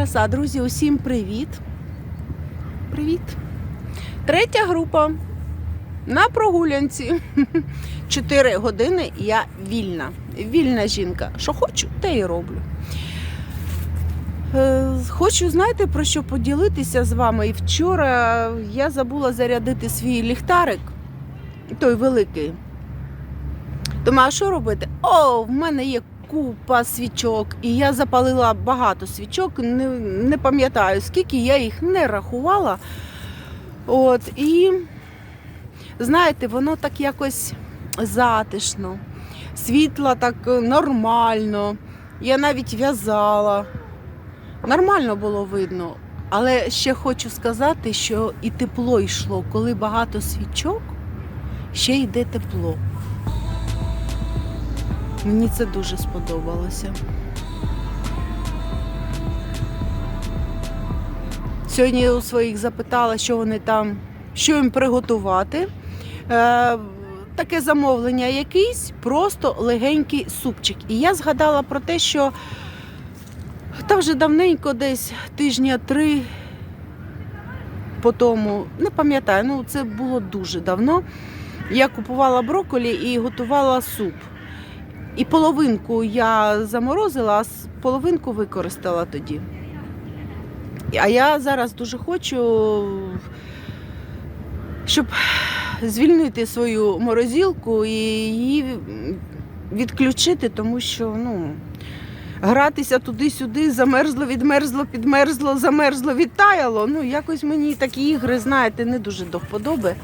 краса, друзі, усім привіт. Привіт. Третя група на прогулянці. Чотири години я вільна. Вільна жінка. Що хочу, те і роблю. Е, Хочу, знаєте, про що поділитися з вами. І вчора я забула зарядити свій ліхтарик, той великий. Думаю, а що робити? О, в мене є купа свічок, і я запалила багато свічок, не, не пам'ятаю, скільки я їх не рахувала. От, і знаєте, воно так якось затишно, світло так нормально. Я навіть в'язала. Нормально було видно. Але ще хочу сказати, що і тепло йшло. Коли багато свічок, ще йде тепло. Мені це дуже сподобалося. Сьогодні у своїх запитала, що вони там, що їм приготувати. Е, таке замовлення якийсь, просто легенький супчик. І я згадала про те, що та вже давненько, десь тижня три по тому, не пам'ятаю, ну це було дуже давно. Я купувала брокколі і готувала суп. І половинку я заморозила, а половинку використала тоді. А я зараз дуже хочу, щоб звільнити свою морозилку і її відключити, тому що ну, гратися туди-сюди, замерзло, відмерзло, підмерзло, замерзло, відтаяло. Ну, якось мені такі ігри, знаєте, не дуже до вподоби.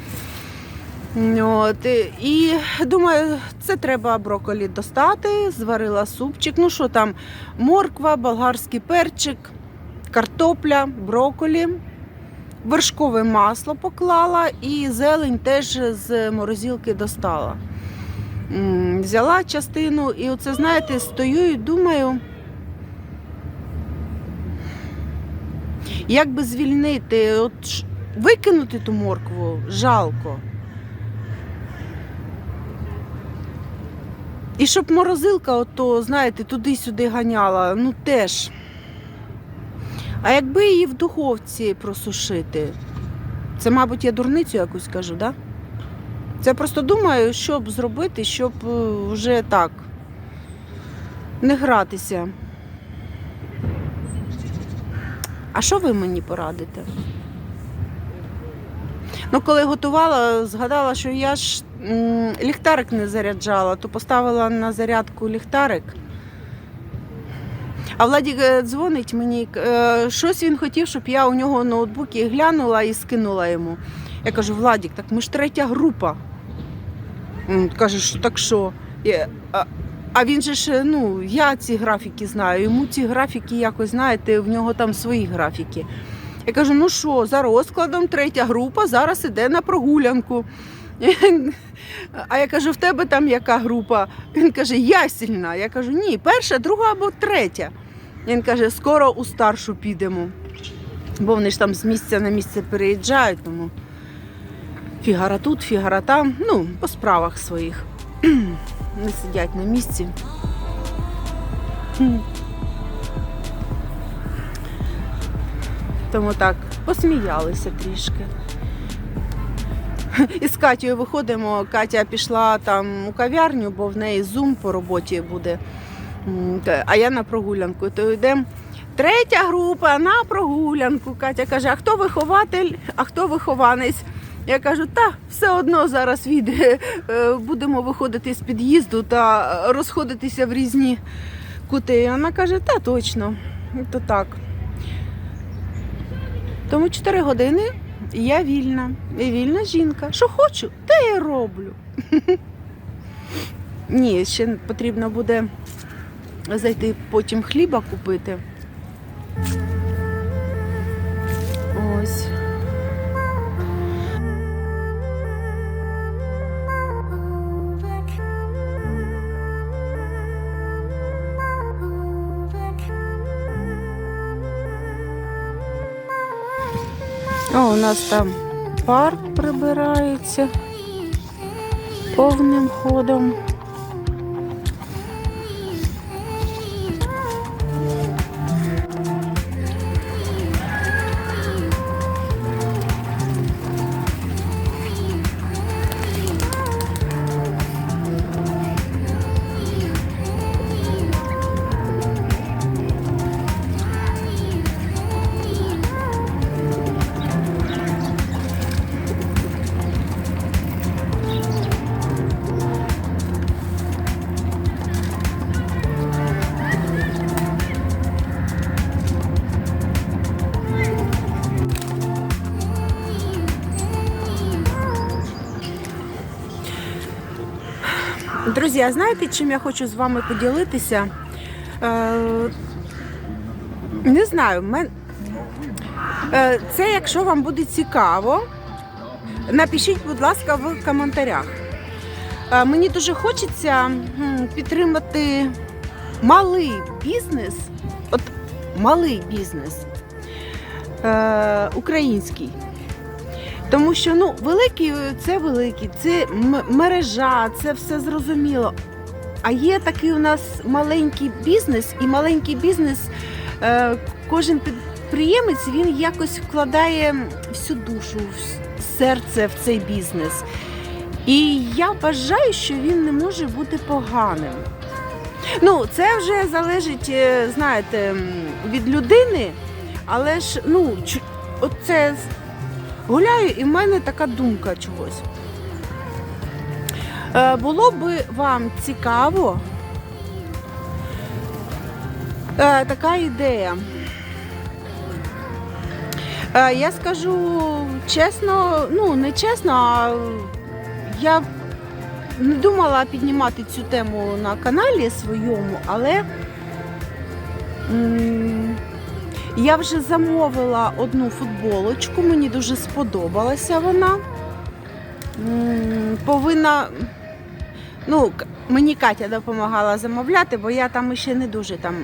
От, і думаю, це треба брокколі достати, зварила супчик. Ну що там, морква, болгарський перчик, картопля, брокколі, вершкове масло поклала і зелень теж з морозилки достала. Взяла частину і оце, знаєте, стою і думаю, як би звільнити, от викинути ту моркву жалко. І щоб морозилка, ото, знаєте, туди-сюди ганяла, ну теж. А якби її в духовці просушити, це, мабуть, я дурницю якусь кажу, да? Це просто думаю, що б зробити, щоб е, вже так не гратися. А що ви мені порадите? Ну, коли готувала, згадала, що я ж ліхтарик не заряджала, то поставила на зарядку ліхтарик. А Владік е, дзвонить мені, е, щось він хотів, щоб я у нього ноутбуки глянула і скинула йому. Я кажу, Владік, так ми ж третя група. Він каже, так що? А він же ж, ну, я ці графіки знаю, йому ці графіки якось, знаєте, в нього там свої графіки. Я кажу, ну що, за розкладом третя група зараз іде на прогулянку. А я кажу, в тебе там яка група? Він каже, ясільна. Я кажу, ні, перша, друга або третя. Він каже, скоро у старшу підемо. Бо вони ж там з місця на місце переїжджають, тому фігара тут, фігара там, ну, по справах своїх. Не сидять на місці. Тому так, посміялися трішки. І з Катєю виходимо. Катя пішла там у кав'ярню, бо в неї зум по роботі буде. А я на прогулянку. То йдемо. Третя група на прогулянку. Катя каже: а хто вихователь, а хто вихованець? Я кажу, та все одно зараз віде. е, Будемо виходити з під'їзду та розходитися в різні кути. І вона каже, та точно. То так. Тому 4 години я вільна. І вільна жінка. Що хочу, те я роблю. Ні, ще потрібно буде зайти потім хліба купити. О, у нас там парк прибирається повним ходом. Друзі, а знаєте, чим я хочу з вами поділитися? Е, не знаю, мен... е, це якщо вам буде цікаво, напишіть, будь ласка, в коментарях. Е, мені дуже хочеться підтримати малий бізнес, от малий бізнес е, український. Тому що ну, великий це великий, це мережа, це все зрозуміло. А є такий у нас маленький бізнес, і маленький бізнес, е, кожен підприємець він якось вкладає всю душу, серце в цей бізнес. І я вважаю, що він не може бути поганим. Ну, це вже залежить, е, знаєте, від людини, але ж ну, оце Гуляю, і в мене така думка чогось. Е, було би вам цікаво е, така ідея. Е, я скажу чесно, ну не чесно, а я не думала піднімати цю тему на каналі своєму, але я вже замовила одну футболочку, мені дуже сподобалася вона. Повинна. Ну, мені Катя допомагала замовляти, бо я там ще не дуже там.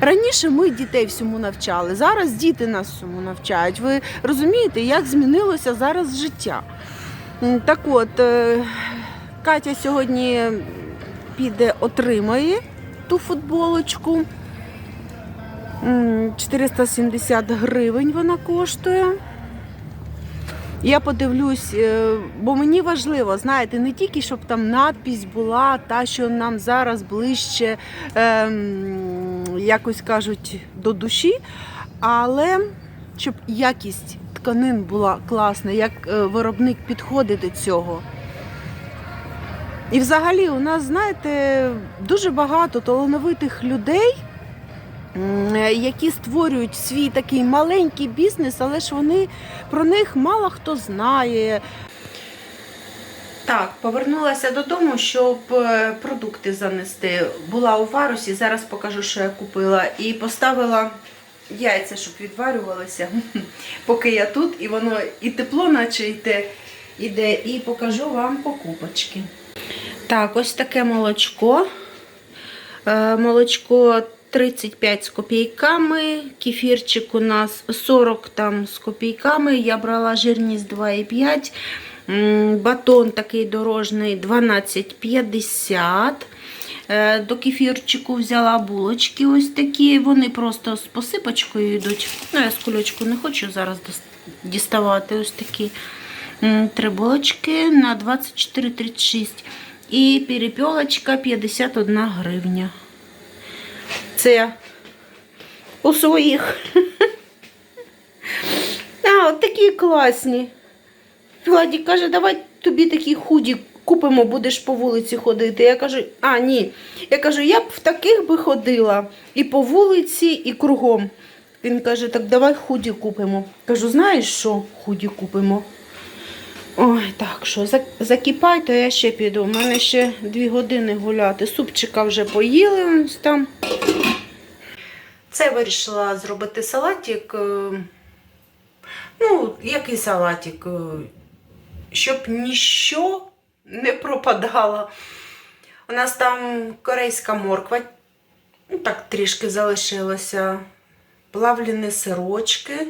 Раніше ми дітей всьому навчали, зараз діти нас всьому навчають. Ви розумієте, як змінилося зараз життя? Так от, е, Катя сьогодні піде, отримає ту футболочку. М, 470 гривень вона коштує. Я подивлюсь, е, бо мені важливо, знаєте, не тільки щоб там надпись була, та, що нам зараз ближче, ем, якось кажуть, до душі, але щоб якість тканин була класна, як е, виробник підходить до цього. І взагалі у нас, знаєте, дуже багато талановитих людей, які створюють свій такий маленький бізнес, але ж вони про них мало хто знає. Так, повернулася додому, щоб е, продукти занести. Була у варусі, зараз покажу, що я купила. І поставила яйця, щоб відварювалися, поки я тут, і воно і тепло, наче йде, іде, і покажу вам покупочки. Так, ось таке молочко. Е, Молочко 35 з копійками, кефірчик у нас 40 там з копійками. Я брала жирність 2,5. Батон такий дорожний 12,50. Е, До кефірчику взяла булочки ось такі. Вони просто з посипочкою йдуть. Ну, я з кульочку не хочу зараз діставати ось такі. Три булочки на 24,36. І перепілочка 51 гривня. Це у своїх. А, от такі класні. Владі каже, давай тобі такі худі купимо, будеш по вулиці ходити. Я кажу, а, ні. Я кажу, я б в таких би ходила і по вулиці, і кругом. Він каже, так давай худі купимо. Кажу, знаєш що, худі купимо. Ой, так що, зак- закипай, то я ще піду. У мене ще дві години гуляти. Супчика вже поїли там. Це вирішила зробити салатик. е, Ну, який салатик? е, Щоб ніщо не пропадало. У нас там корейська морква, ну так трішки залишилося. Плавлені сирочки,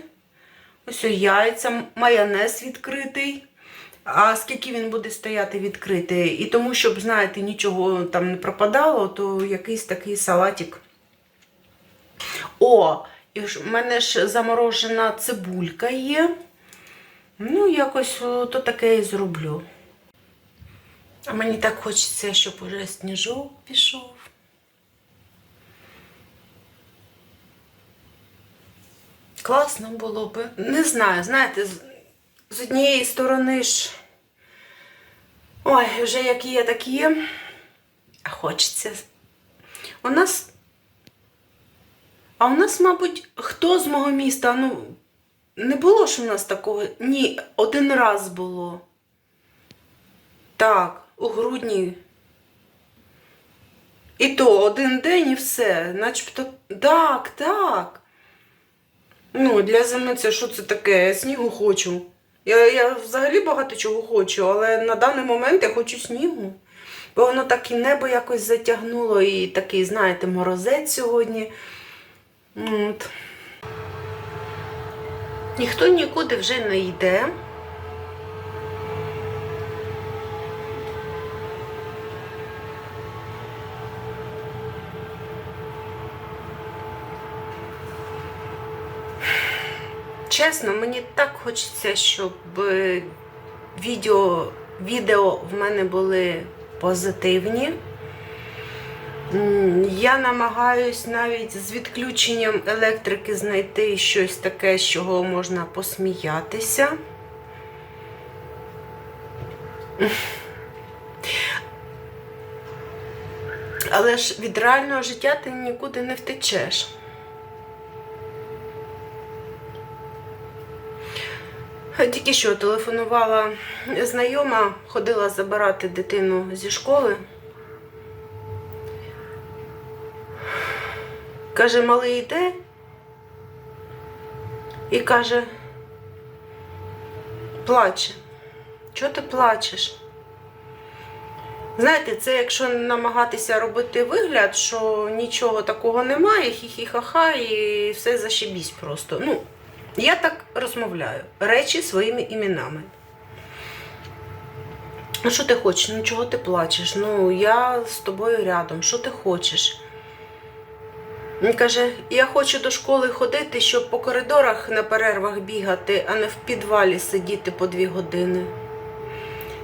Ось яйця, майонез відкритий. А скільки він буде стояти відкритий? І тому, щоб, знаєте, нічого там не пропадало, то якийсь такий салатик. О, і в мене ж заморожена цибулька є. Ну, якось то таке і зроблю. А мені так хочеться, щоб уже сніжок пішов. Класно було би. Не знаю, знаєте, з однієї сторони ж. Ой, вже як є, так є. А хочеться. У нас. А у нас, мабуть, хто з мого міста? Ну, не було ж у нас такого. Ні, один раз було. Так, у грудні. І то один день і все. Начебто. Так, так. Ну, для зими це що це таке? Я снігу хочу. Я, я взагалі багато чого хочу, але на даний момент я хочу снігу. Бо воно так і небо якось затягнуло, і такий, знаєте, морозець сьогодні. От. Ніхто нікуди вже не йде. Чесно, мені так хочеться, щоб е, відео, відео в мене були позитивні. Я намагаюсь навіть з відключенням електрики знайти щось таке, з чого можна посміятися. Але ж від реального життя ти нікуди не втечеш. Тільки що телефонувала знайома, ходила забирати дитину зі школи. Каже, малий йде і каже, плаче. Чого ти плачеш? Знаєте, це якщо намагатися робити вигляд, що нічого такого немає, хі-хі-ха-ха, і все зашибісь просто. Ну, я так розмовляю. Речі своїми іменами. А що ти хочеш? Ну чого ти плачеш? Ну, я з тобою рядом. Що ти хочеш? Він каже, я хочу до школи ходити, щоб по коридорах на перервах бігати, а не в підвалі сидіти по дві години.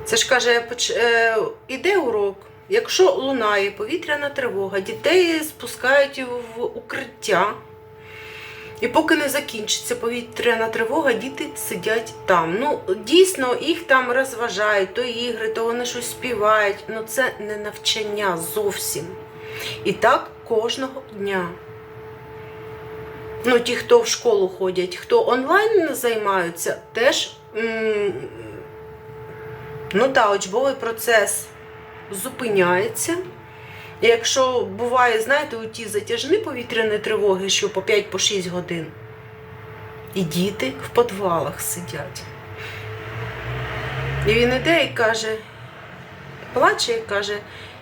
Це ж каже, е, іде урок. Якщо лунає повітряна тривога, дітей спускають в укриття. І поки не закінчиться повітряна тривога, діти сидять там. Ну, дійсно, їх там розважають, то ігри, то вони щось співають. Ну це не навчання зовсім. І так кожного дня. Ну, ті, хто в школу ходять, хто онлайн займаються, теж ну так, учбовий процес зупиняється. Якщо буває, знаєте, у ті затяжні повітряні тривоги, що по 5-6 годин, і діти в підвалах сидять. І він іде і каже, плаче і каже,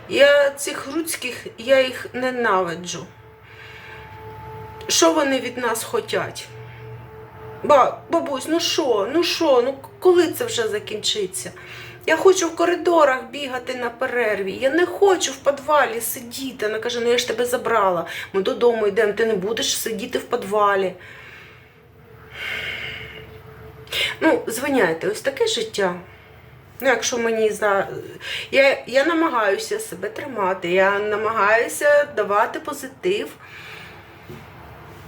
я цих руцьких, я їх ненавиджу. Що вони від нас хочуть? Ба, бабусь, ну що, ну що, ну коли це вже закінчиться? Я хочу в коридорах бігати на перерві. Я не хочу в підвалі сидіти. Вона каже, ну я ж тебе забрала. Ми додому йдемо, ти не будеш сидіти в підвалі. Ну, звиняйте, ось таке життя. Ну, якщо мені за. Я, я намагаюся себе тримати, я намагаюся давати позитив.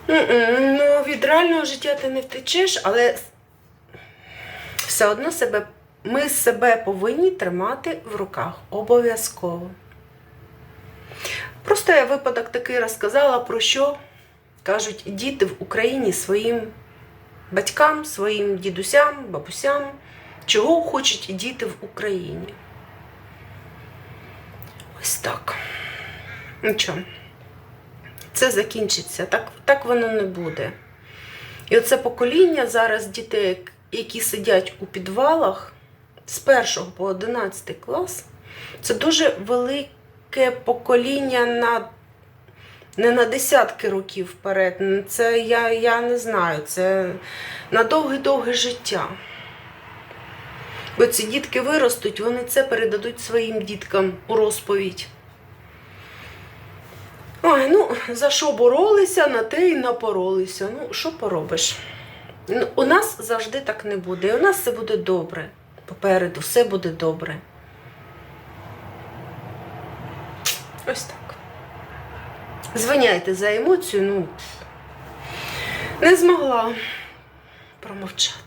Ну, від реального життя ти не втечеш, але все одно себе, ми себе повинні тримати в руках. Обов'язково. Просто я випадок такий розказала, про що кажуть діти в Україні своїм батькам, своїм дідусям, бабусям, чого хочуть діти в Україні. Ось так. Нічого. Це закінчиться. Так, так воно не буде. І оце покоління зараз дітей, які сидять у підвалах з 1 по 11 клас, це дуже велике покоління на Не на десятки років вперед. Це я, я не знаю, це на довге-довге життя. Бо ці дітки виростуть, вони це передадуть своїм діткам у розповідь. За що боролися, на те й напоролися. Ну, що поробиш? Ну, У нас завжди так не буде. І у нас все буде добре. Попереду все буде добре. Ось так. Звиняйте за емоцію, ну не змогла промовчати.